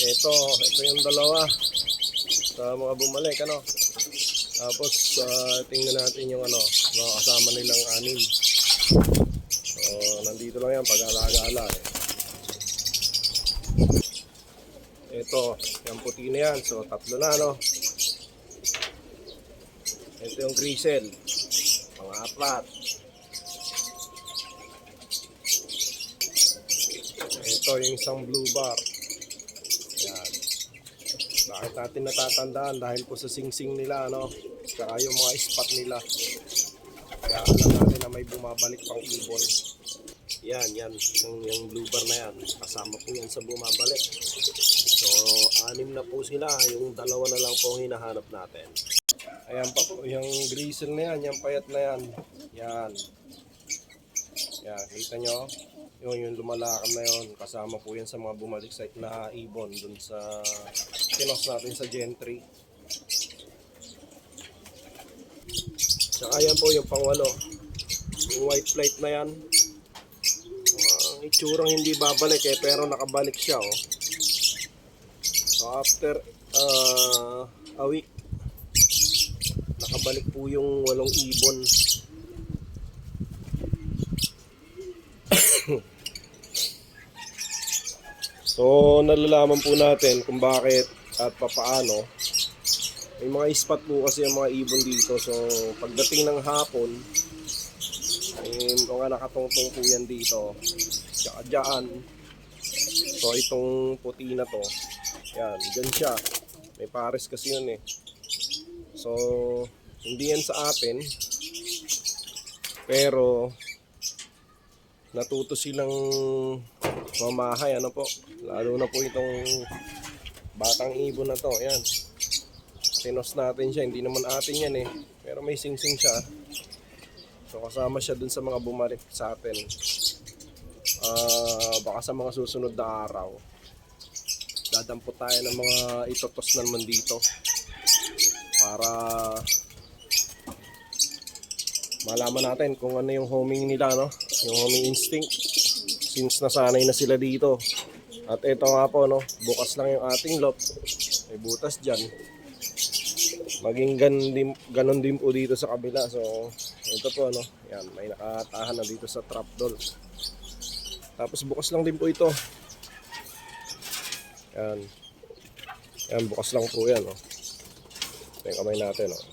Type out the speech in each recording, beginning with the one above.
Ito, ito yung dalawa sa mga bumalik, ano. Tapos, ah, tingnan natin yung ano, mga kasama nilang anim. So, nandito lang yan pag alaga-ala eh. Ito, yung puti na yan. So, tatlo na, no? Ito yung grisel. Mga apat. Ito yung isang blue bar. Yan. Bakit natin natatandaan? Dahil po sa singsing nila, no? Saka yung mga spot nila. Kaya alam natin na may bumabalik pang ibon. Yan, yan. Yung, yung blue bar na yan. Kasama po yan sa bumabalik. So, anim na po sila. Yung dalawa na lang po ang hinahanap natin. Ayan pa po, yung grizzle na yan, yung payat na yan. Yan. Yan, kita nyo? Yun, yung lumalakad na yun. Kasama po yan sa mga bumalik sa na ibon dun sa kinos natin sa gentry. Tsaka yan po yung pangwalo. Yung white flight na yan. Ang itsurang hindi babalik eh, pero nakabalik siya oh. So after uh, a week, nakabalik po yung walong ibon. so nalalaman po natin kung bakit at papaano. May mga spot po kasi ang mga ibon dito. So pagdating ng hapon, eh, mga nakatungtong po yan dito. Tsaka dyan. So itong puti na to, yan, dyan siya. May pares kasi yun eh. So, hindi yan sa atin. Pero, natuto silang mamahay, ano po. Lalo na po itong batang ibon na to, yan. Pinos natin siya, hindi naman atin yan eh. Pero may sing-sing siya. So, kasama siya dun sa mga bumalik sa atin. Ah, baka sa mga susunod na araw dadampot tayo ng mga itotos na naman dito para malaman natin kung ano yung homing nila no yung homing instinct since nasanay na sila dito at ito nga po no bukas lang yung ating lock may butas dyan maging ganun din, ganun din po dito sa kabila so ito po no yan may nakatahan na dito sa trapdoor tapos bukas lang din po ito yan. Yan, bukas lang po yan. Oh. Ito kamay natin. Oh.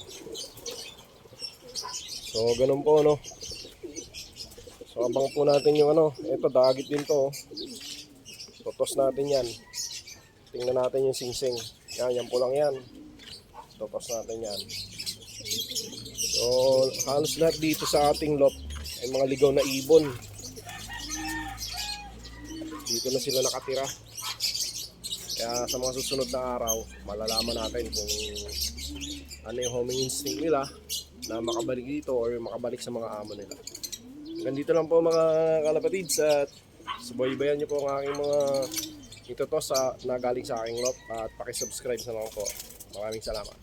So, ganun po, no? So, abang po natin yung ano. Ito, dagit din to. Oh. Totos natin yan. Tingnan natin yung singsing. Yan, yan po lang yan. Totos natin yan. So, halos lahat dito sa ating lot ay mga ligaw na ibon. Dito na sila nakatira. Kaya sa mga susunod na araw, malalaman natin kung ano yung homing instinct nila na makabalik dito or makabalik sa mga amo nila. Hanggang dito lang po mga kalapatids at subaybayan niyo po ang aking mga ito to sa na galing sa aking lot at pakisubscribe sa mga po. Maraming salamat.